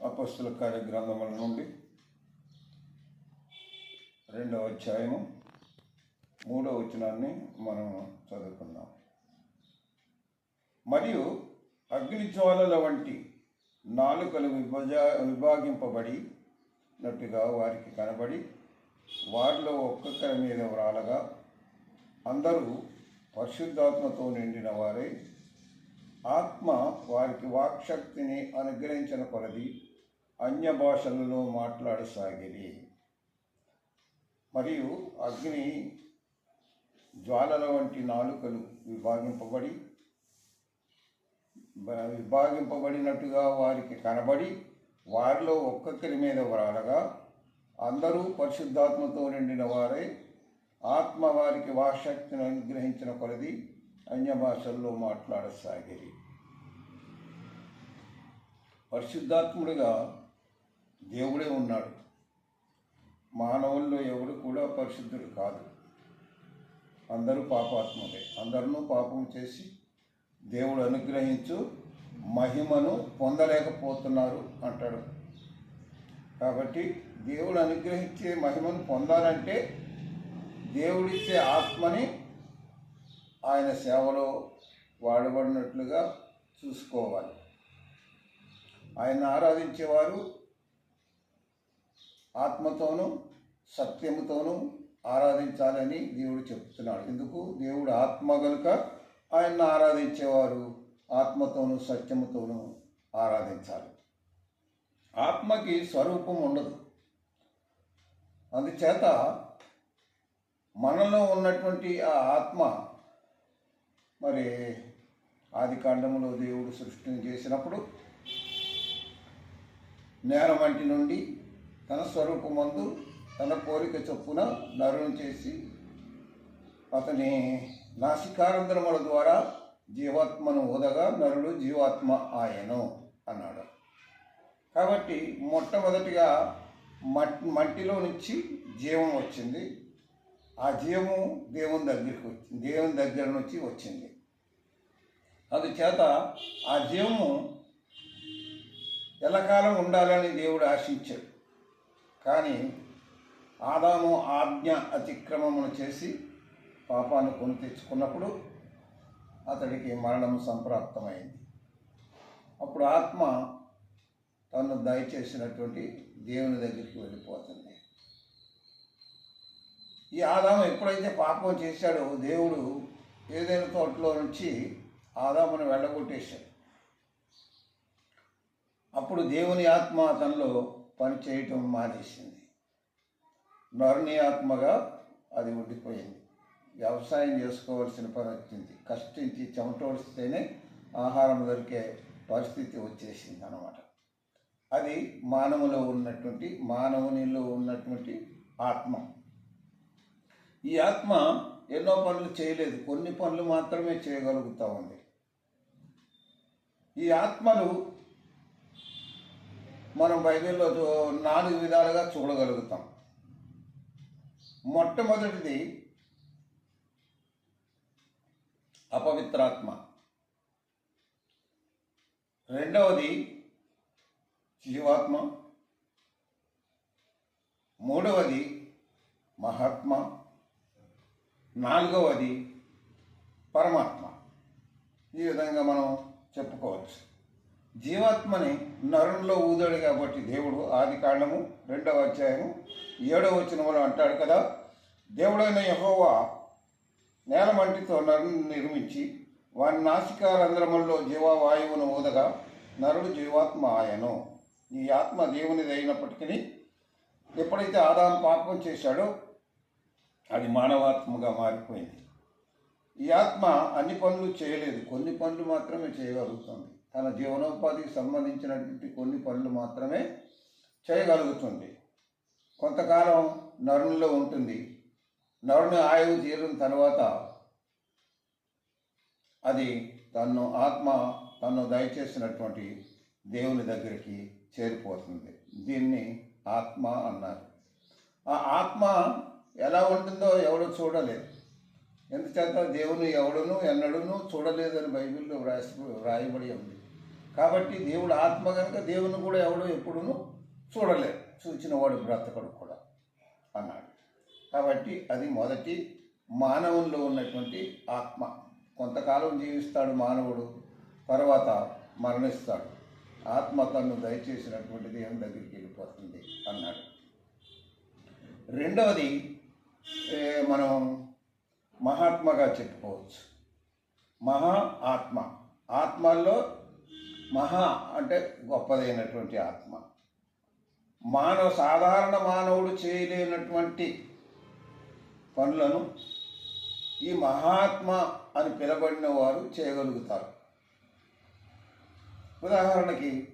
అపస్తుల కార్యగ్రంథముల నుండి రెండవ అధ్యాయము మూడవ వచనాన్ని మనం చదువుకుందాం. మరియు అగ్నిజ్వాలల వంటి నాలుకలు విభజ విభాగింపబడి నట్టుగా వారికి కనబడి వారిలో ఒక్కొక్కరి మీద వ్రాలగా అందరూ పరిశుద్ధాత్మతో నిండిన వారై ఆత్మ వారికి వాక్శక్తిని అనుగ్రహించిన కొలది అన్య భాషలలో మాట్లాడసాగిరి. మరియు అగ్ని జ్వాలల వంటి నాలుకలు విభాగింపబడి విభాగింపబడినట్టుగా వారికి కనబడి వారిలో ఒక్కొక్కరి మీద వ్రాలగా అందరూ పరిశుద్ధాత్మతో నిండిన వారే. ఆత్మ వారికి వాశక్తిని అనుగ్రహించిన కొలది అన్య భాషల్లో మాట్లాడసాగిరి. పరిశుద్ధాత్ముడిగా దేవుడే ఉన్నాడు. మానవుల్లో ఎవడు కూడా పరిశుద్ధుడు కాదు. అందరూ పాపాత్ముడే అందరూ పాపం చేసి దేవుడు అనుగ్రహించు మహిమను పొందలేకపోతున్నారు అంటాడు. కాబట్టి దేవుడు అనుగ్రహించే మహిమను పొందాలంటే దేవుడిచ్చే ఆత్మని ఆయన సేవలో వాడబడినట్లుగా చూసుకోవాలి. ఆయన ఆరాధించేవారు ఆత్మతోనూ సత్యముతోనూ ఆరాధించాలని దేవుడు చెప్తున్నాడు. ఎందుకు? దేవుడు ఆత్మ కనుక ఆయన్ని ఆరాధించేవారు ఆత్మతోనూ సత్యముతోనూ ఆరాధించాలి. ఆత్మకి స్వరూపం ఉండదు. అందుచేత మనలో ఉన్నటువంటి ఆ ఆత్మ మరి ఆది కాండములో దేవుడు సృష్టిని చేసినప్పుడు నేరమంటి నుండి తన స్వరూపమందు తన కోరిక చొప్పున నరుని చేసి అతని నాసికారంధ్రముల ద్వారా జీవాత్మను ఓదగా నరుడు జీవాత్మ ఆయను అన్నాడు. కాబట్టి మొట్టమొదటిగా మట్టిలో నుంచి జీవం వచ్చింది. ఆ జీవము దేవుని దగ్గరికి వచ్చింది దేవుని దగ్గర నుంచి వచ్చింది. అందుచేత ఆ జీవము ఎల్లకాలం ఉండాలని దేవుడు ఆశించాడు. కానీ ఆదాము ఆజ్ఞ అతిక్రమమును చేసి పాపాన్ని కొని తెచ్చుకున్నప్పుడు అతడికి మరణం సంప్రాప్తమైంది. అప్పుడు ఆత్మ తను దయచేసినటువంటి దేవుని దగ్గరికి వెళ్ళిపోతుంది. ఈ ఆదాము ఎప్పుడైతే పాపం చేశాడో దేవుడు ఏదైనా తోటలో నుంచి ఆదామును వెళ్ళగొట్టేశాడు. అప్పుడు దేవుని ఆత్మ అతనిలో పని చేయటం మానేసింది. నరుని ఆత్మగా అది ఉండిపోయింది. వ్యవసాయం చేసుకోవాల్సిన పని వచ్చింది. కష్టించి చెమటోడిస్తేనే ఆహారం దొరికే పరిస్థితి వచ్చేసింది అన్నమాట. అది మానవులో ఉన్నటువంటి మానవునిలో ఉన్నటువంటి ఆత్మ. ఈ ఆత్మ ఎన్నో పనులు చేయలేదు. కొన్ని పనులు మాత్రమే చేయగలుగుతూ ఉంది. ఈ ఆత్మలు మనం బైబిల్లో నాలుగు విధాలుగా చూడగలుగుతాం. మొట్టమొదటిది అపవిత్రాత్మ. రెండవది జీవాత్మ. మూడవది మహాత్మ. నాలుగవది పరమాత్మ. ఈ విధంగా మనం చెప్పుకోవచ్చు. జీవాత్మని నరుల్లో ఊదాడు కాబట్టి దేవుడు ఆది కాండము రెండవ అధ్యాయము ఏడవ వచనంలో అంటాడు కదా దేవుడైన యహోవా నేలమంటితో నరుని నిర్మించి వారి నాసికా రంధ్రముల్లో జీవవాయువును ఊదగా నరుడు జీవాత్మ ఆయను. ఈ ఆత్మ దేవునిది అయినప్పటికీ ఎప్పుడైతే ఆదాం పాపం చేశాడో అది మానవాత్మగా మారిపోయింది. ఈ ఆత్మ అన్ని పనులు చేయలేదు కొన్ని పనులు మాత్రమే చేయగలుగుతుంది. తన జీవనోపాధికి సంబంధించినటువంటి కొన్ని పనులు మాత్రమే చేయగలుగుతుంది. కొంతకాలం నరునిలో ఉంటుంది. నరుని ఆయువు తీరిన తర్వాత అది తను ఆత్మ తను దయచేసినటువంటి దేవుని దగ్గరికి చేరిపోతుంది. దీన్ని ఆత్మ అన్నారు. ఆ ఆత్మ ఎలా ఉంటుందో ఎవడు చూడలేదు. ఎందుచేత దేవుని ఎవడును ఎన్నడూను చూడలేదని బైబిల్లో వ్రాసి వ్రాయబడి ఉంది. కాబట్టి దేవుడు ఆత్మ కనుక దేవుని కూడా ఎవడో ఎప్పుడును చూడలేదు చూచిన వాడు బ్రతకడు కూడా అన్నాడు. కాబట్టి అది మొదటి మానవుల్లో ఉన్నటువంటి ఆత్మ. కొంతకాలం జీవిస్తాడు మానవుడు తర్వాత మరణిస్తాడు. ఆత్మ తను దయచేసినటువంటి దేవుని దగ్గరికి వెళ్ళిపోతుంది అన్నాడు. రెండవది మనం మహాత్మగా చెప్పుకోవచ్చు. మహా ఆత్మ. ఆత్మల్లో మహా అంటే గొప్పదైనటువంటి ఆత్మ. మానవ సాధారణ మానవుడు చేయలేనటువంటి పనులను ఈ మహాత్మ అని పిలబడిన వారు చేయగలుగుతారు. ఉదాహరణకి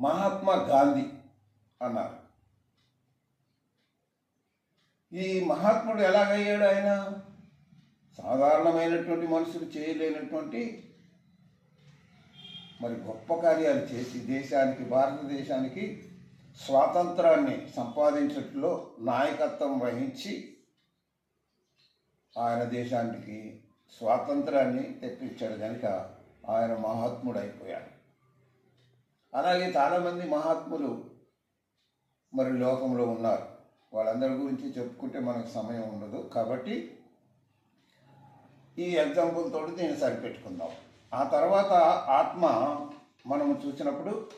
మహాత్మా గాంధీ అన్నారు. ఈ మహాత్ముడు ఎలాగయ్యాడు ఆయన? సాధారణమైనటువంటి మనుషులు చేయలేనటువంటి మరి గొప్ప కార్యాలు చేసి దేశానికి భారతదేశానికి స్వాతంత్రాన్ని సంపాదించట్లో నాయకత్వం వహించి ఆయన దేశానికి స్వాతంత్రాన్ని తెప్పించాడు కనుక ఆయన మహాత్ముడు అయిపోయాడు అలాగే చాలామంది మహాత్ములు మరి లోకంలో ఉన్నారు. వాళ్ళందరి గురించి చెప్పుకుంటే మనకు సమయం ఉండదు. కాబట్టి ఈ ఎగ్జాంపుల్ తోటి నేను సరిపెట్టుకుందాం. ఆ తర్వాత ఆత్మ మనము చూసినప్పుడు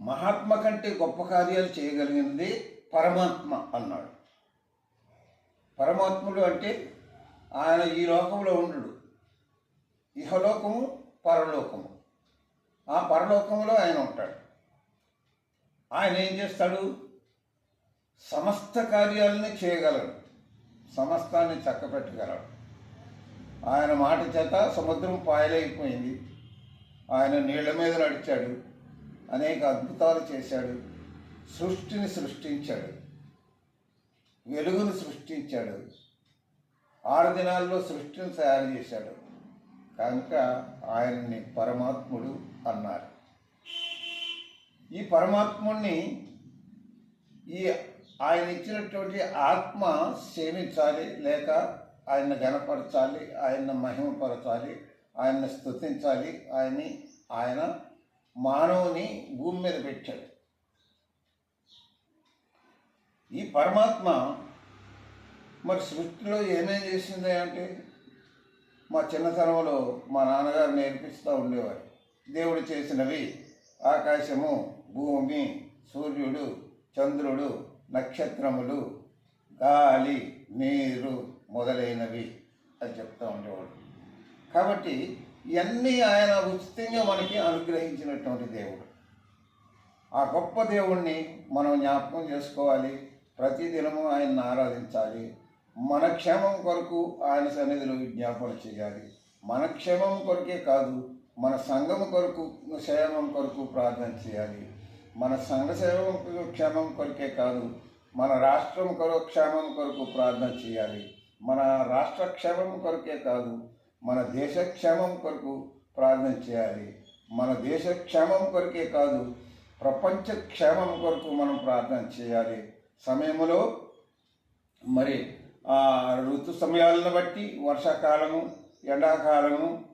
మహాత్మ కంటే గొప్ప కార్యాలు చేయగలిగింది పరమాత్మ అన్నాడు. పరమాత్ముడు అంటే ఆయన ఈ లోకంలో ఉండడు. ఇహలోకము పరలోకము. ఆ పరలోకంలో ఆయన ఉంటాడు. ఆయన ఏం చేస్తాడు? సమస్త కార్యాలని చేయగలడు. సమస్తాన్ని చక్కబెట్టగలడు ఆయన మాట చేత సముద్రం పాయలైపోయింది. ఆయన నీళ్ళ మీద నడిచాడు. అనేక అద్భుతాలు చేశాడు. సృష్టిని సృష్టించాడు. వెలుగును సృష్టించాడు. ఆరు దినాల్లో సృష్టిని తయారు చేశాడు. కనుక ఆయన్ని పరమాత్ముడు అన్నారు. ఈ పరమాత్ముడిని ఈ ఆయన ఇచ్చినటువంటి ఆత్మ సేవించాలి లేక ఆయన గనపరచాలి ఆయన మహిమపరచాలి ఆయన్ని స్తుతించాలి ఆయన్ని ఆయన మానవుని భూమి మీద పెట్టాడు. ఈ పరమాత్మ మరి సృష్టిలో ఏమేం చేసింది అంటే మా చిన్నతనంలో మా నాన్నగారు నేర్పిస్తూ ఉండేవారు. దేవుడు చేసినవి ఆకాశము భూమి సూర్యుడు చంద్రుడు నక్షత్రములు గాలి నీరు మొదలైనవి అని చెప్తూ ఉండేవాడు. కాబట్టి ఇవన్నీ ఆయన ఉచితంగా మనకి అనుగ్రహించినటువంటి దేవుడు. ఆ గొప్ప దేవుణ్ణి మనం జ్ఞాపకం చేసుకోవాలి. ప్రతిదినము ఆయన్ని ఆరాధించాలి. మన క్షేమం కొరకు ఆయన సన్నిధిలో విజ్ఞాపన చేయాలి. మన క్షేమం కొరకే కాదు మన సంఘం కొరకు క్షేమం కొరకు ప్రార్థన చేయాలి. మన సంఘ సేవం క్షేమం కొరకే కాదు మన రాష్ట్రం కొరకు క్షేమం కొరకు ప్రార్థన చేయాలి. మన రాష్ట్ర క్షేమం కొరకే కాదు మన దేశ క్షేమం కొరకు ప్రార్థన చేయాలి. మన దేశ క్షేమం కొరకే కాదు ప్రపంచ క్షేమం కొరకు మనం ప్రార్థన చేయాలి. సమయంలో మరి ఆ ఋతు సమయాలను బట్టి వర్షాకాలము ఎండాకాలము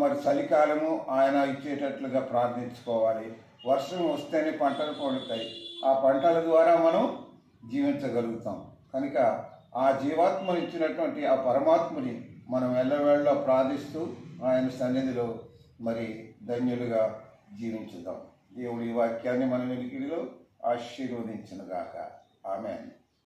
మరి చలికాలము ఆయన ఇచ్చేటట్లుగా ప్రార్థించుకోవాలి. వర్షం వస్తేనే పంటలు పండుతాయి. ఆ పంటల ద్వారా మనం జీవించగలుగుతాం. కనుక ఆ జీవాత్మను ఇచ్చినటువంటి ఆ పరమాత్మని మనం ఎల్లవేళ్ళలో ప్రార్థిస్తూ ఆయన సన్నిధిలో మరి ధన్యులుగా జీవించుదాం. దేవుడి ఈ వాక్యాన్ని మన వెలికిడిలో ఆశీర్వదించినగాక. ఆమె